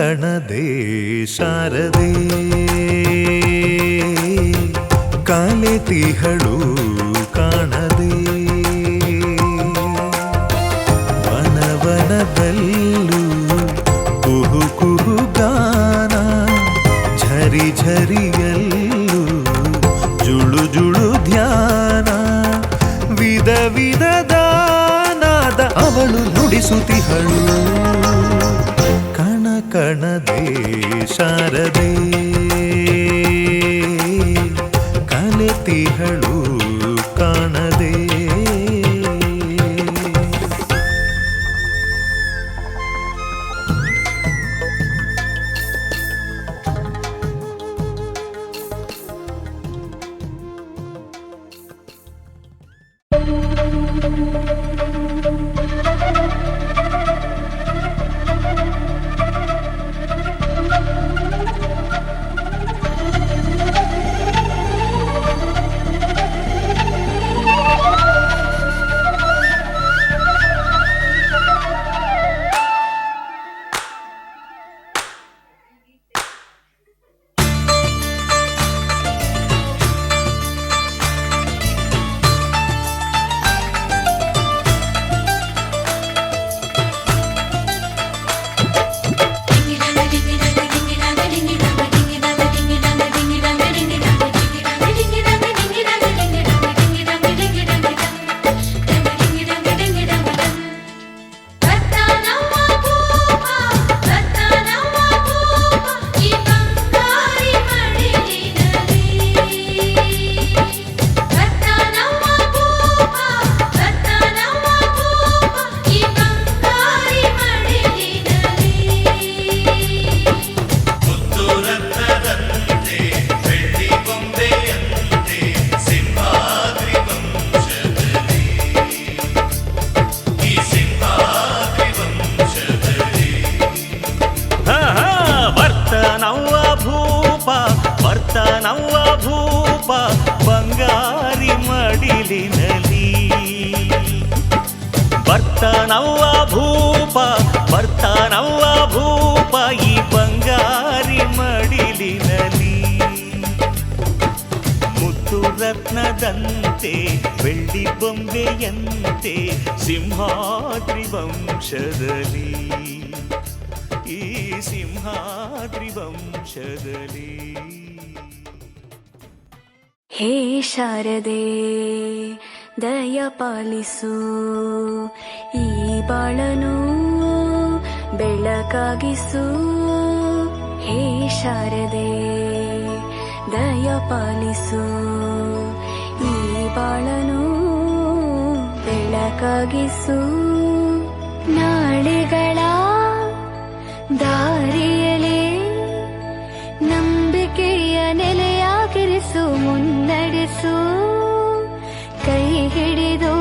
ಕಣದೆ ಶಾರದೆ. ಕಾಲೆತಿಹಳು ಕಾಣದೆ. ವನವನದಲ್ಲೂ ಕುಹು ಕುಹು ಗಾನ, ಝರಿ ಝರಿಯಲ್ಲೂ ಜುಳು ಜುಳು ಧ್ಯಾನ. ವಿಧ ವಿಧ ಅವಳು ನುಡಿಸುತ್ತಿಹಳು ಕಣ ಕಣದೆ ಶಾರದೆ ಕಲೆತಿಹಳು ಕಾಣದೆ ರತ್ನನವ್ವ ಭರ್ತನವ್ವ ಭೂಪ ಭರ್ತನವ್ವ ಭೂಪ ಈ ಬಂಗಾರಿ ಮಡಿಲಿನಲಿ ಮುತ್ತು ರತ್ನದಂತೆ ಬೆಳ್ಳಿ ಬೊಂಬೆಯಂತೆ ಸಿಂಹಾದ್ರಿ ವಂಶದಲ್ಲಿ ಈ ಸಿಂಹಾದ್ರಿ ವಂಶದಲ್ಲಿ ಹೇ ಶಾರದೆ ದಯ ಪಾಲಿಸು ಈ ಬಾಳನು ಬೆಳಕಾಗಿಸು ಹೇ ಶಾರದೆ ದಯ ಪಾಲಿಸು ಈ ಬಾಳನು ಬೆಳಕಾಗಿಸು ನಾಳೆಗಳ ದಾರಿಯಲೇ ನಂಬಿಕೆಯ ನೆಲೆಯಾಗಿರಿಸು, ಮುನ್ನಡೆಸು. ಕೈ ಹಿಡಿದು